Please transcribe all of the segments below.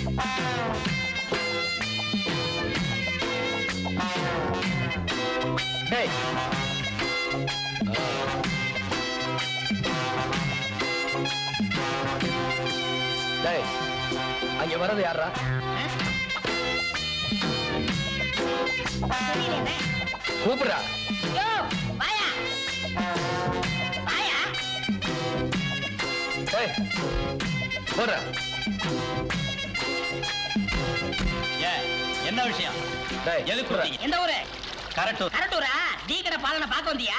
டேய் அங்க வர்றது யாரா. கூப்பிடுறா. போடுறா. என்ன விஷயம்? எந்த ஊரு? கரெக்ட் கரட்டூரா? டீ கடை பாலனை பார்க்க வந்தியா?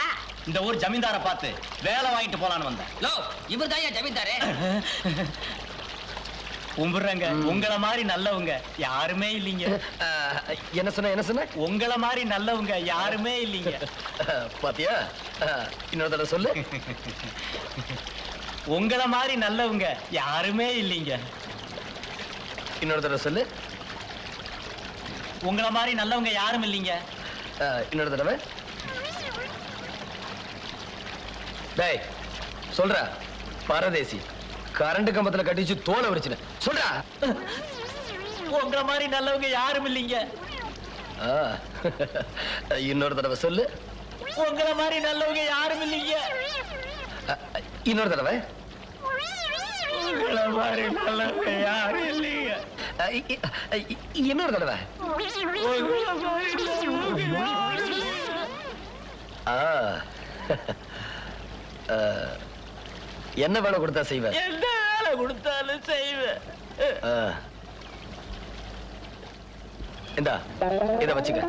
இந்த ஊர் ஜமீன்தார பார்த்து வேலை வாங்கிட்டு போலான்னு வந்தேன். லோ இவர் தான் ஜமீன்தாரு? கும்பிடுறேங்க. உங்கள மாதிரி நல்லவங்க யாருமே இல்லைங்க. என்ன சொன்ன என்ன சொன்ன? உங்கள மாதிரி நல்லவங்க யாருமே இல்லைங்க. பாத்தியா? இன்னொரு தடவை சொல்லு. உங்கள மாதிரி நல்லவங்க யாருமே இல்லைங்க. இன்னொரு தடவை சொல்லு. உங்கள மாதிரி நல்லவங்க யாரும் இல்லைங்க. அஹ், இன்னொரு தடவை. டேய் சொல்றா. பரதேசி கரண்ட் கம்பத்துல கட்டிச்சு தோலை வரிச்சுன. சொல்றா. உங்கள மாதிரி நல்லவங்க யாரும் இல்லைங்க. இன்னொரு தடவை சொல்லு. உங்கள மாதிரி நல்லவங்க யாரும் இல்லைங்க. அஹ், இன்னொரு தடவை. உங்கள மாதிரி நல்லவங்க யாரும் இல்லைங்க அஹ், இ- இ- இ- இன்னொரு தடவை. உங்கள மாதிரி நல்லவங்க யாரும் இல்லைங்க. ஆ. அஹ், என்ன வேலை கொடுத்தா செய்வ எந்த வேலை கொடுத்தாலும் செய்வேன். இந்தா இத வச்சுக்க.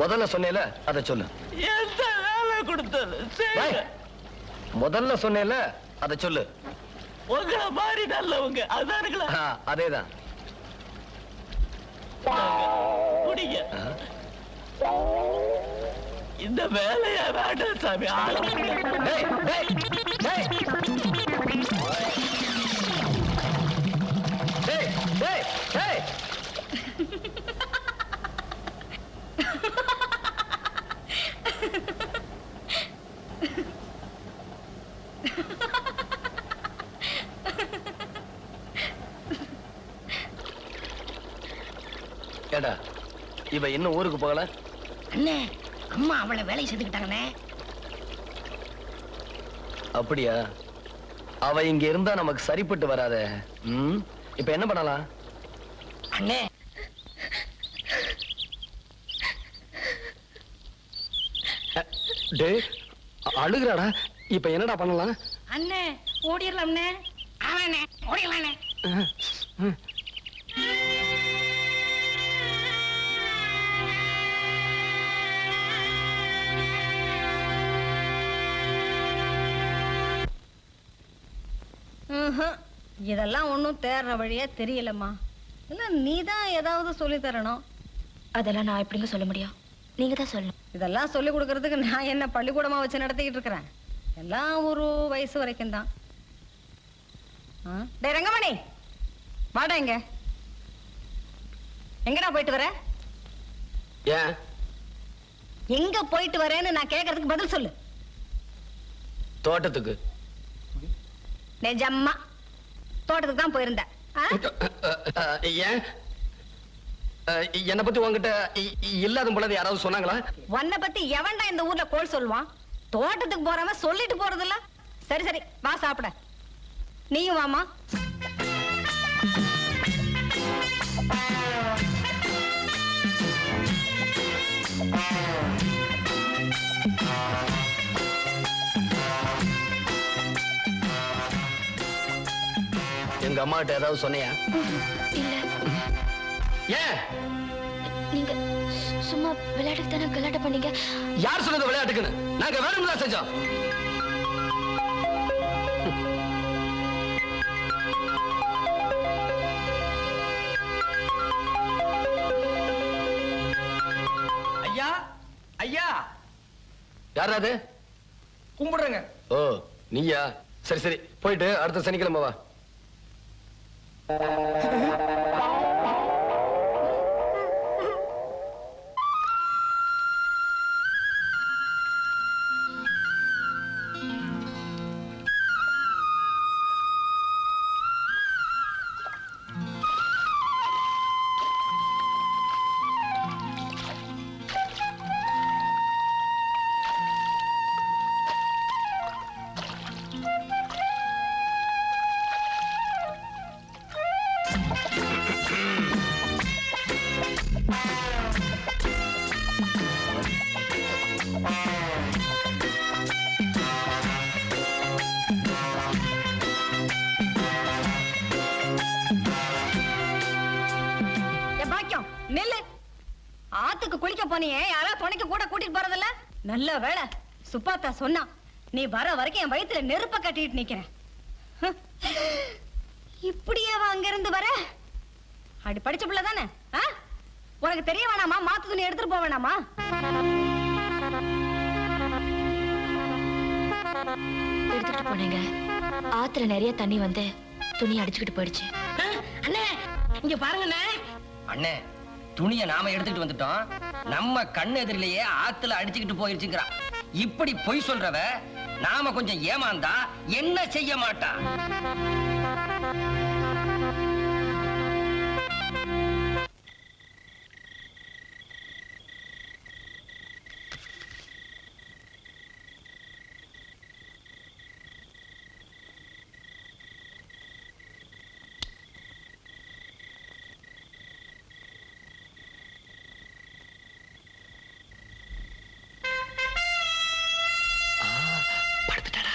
முதல்ல சொன்னேல அத சொல்லு. எந்த வேலை கொடுத்தாலும் செய்வேன். முதல்ல சொன்னேல அத சொல்லு. உங்களை மாதிரி நல்லவங்க. அதானுங்களா? அதேதான். குடிங்க ஆ. இந்த வேலையா வேண்டாம் சாமி. ஆள ஏடா இவ இன்னும் ஊருக்கு போகல? அண்ணே அம்மா அவளை வேலையை செஞ்சுக்கிட்டாங்கண்ணே. அப்படியா? அவ இங்க இருந்தா நமக்கு சரிப்பட்டு வராதே. ம்? இப்ப என்ன பண்ணலாம்? அண்ணே. டே அழுகுறாடா. இப்ப என்னடா பண்ணலாம்? அண்ணே ஓடிடலாம்ண்ணே ஆமாண்ணே ஓடிடலாண்ணே இதெல்லாம் ஒன்றும் தேர்ற வழியா தெரியலம்மா. இல்லை நீ தான் ஏதாவது சொல்லி தரணும்? அதெல்லாம் நான் எப்படிங்க சொல்ல முடியும்? நீங்க தான் சொல்லணும். இதெல்லாம் சொல்லி கொடுக்கறதுக்கு நான் என்ன பள்ளிக்கூடமா வச்சு நடத்திக்கிட்டு இருக்கிறேன்? எல்லாம் ஒரு வயசு வரைக்கும் தான். டே ரங்கமணி! வாடா இங்க. எங்கடா போயிட்டு வர? ஏன்? எங்க போயிட்டு வரேன்னு நான் கேட்கறதுக்கு பதில் சொல்லு. தோட்டத்துக்கு. நிஜம்மா. தோட்டத்துக்கு தான் போயிருந்தேன்? ஏன்? என்னை பத்தி உங்ககிட்ட இல்லாத பொழுது யாராவது சொன்னாங்களா? உன்னை பத்தி எவன்டா இந்த ஊர்ல கோல் சொல்லுவான்? தோட்டத்துக்கு போறவன் சொல்லிட்டு போறதில்ல. சரி சரி வா சாப்பிட. நீயும் வாமா அம்மா கிட்ட ஏதாவது சொன்னியா? இல்ல. ஏன்? நீங்க சும்மா விளையாட்டுக்கு தானே கலாட்ட பண்ணீங்க? யார் சொன்னது விளையாட்டுக்குன்னு? நாங்க வேணும்னு செஞ்சோம். ஐயா ஐயா. யாரா அது? கும்பிடுறேங்க. ஓ நீயா? சரி சரி. போயிட்டு அடுத்த சனிக்கிழமை வா. Uh-huh. நெல்லு. ஆத்துக்கு குளிக்க போனியே யாரா துணைக்கு கூட கூட்டிட்டு போறதில்ல? நல்ல வேளை சுப்பாத்தா சொன்னா நீ வர வரைக்கும் என் வயித்துல நெருப்ப கட்டிட்டு நிக்கிறேன். ஹம். இப்படியே அங்க இருந்து வர? அடி படிச்ச பிள்ளை தானே? உனக்கு தெரிய வேணாமா? மாத்து துணி எடுத்துட்டு போக வேணாமா? எடுத்துட்டு போனேங்க. ஆத்துல நிறைய தண்ணி வந்து துணி அடிச்சுக்கிட்டு போயிடுச்சு. அண்ணே இங்க பாருங்கண்ணே அண்ணே. துணியை நாம எடுத்துக்கிட்டு வந்துட்டோம். நம்ம கண்ணு எதிரிலேயே ஆத்துல அடிச்சுக்கிட்டு போயிருச்சுங்கிறா இப்படி பொய் சொல்றவ நாம கொஞ்சம் ஏமாந்தா என்ன செய்ய மாட்டா? పడుతుంటాడా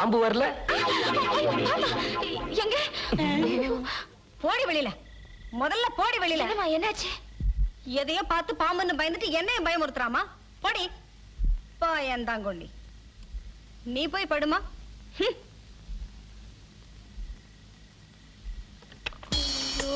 பாம்பு வரல? எங்க? போடி வெளியில. முதல்ல போடி வெளியில. என்னாச்சு? எதையோ பார்த்து பாம்புன்னு பயந்துட்டு என்னையும் பயமுறுத்துறாமா? போடி. பயந்தாங்கொல்லி. நீ போய் படுமா. ஹம். ஐயோ.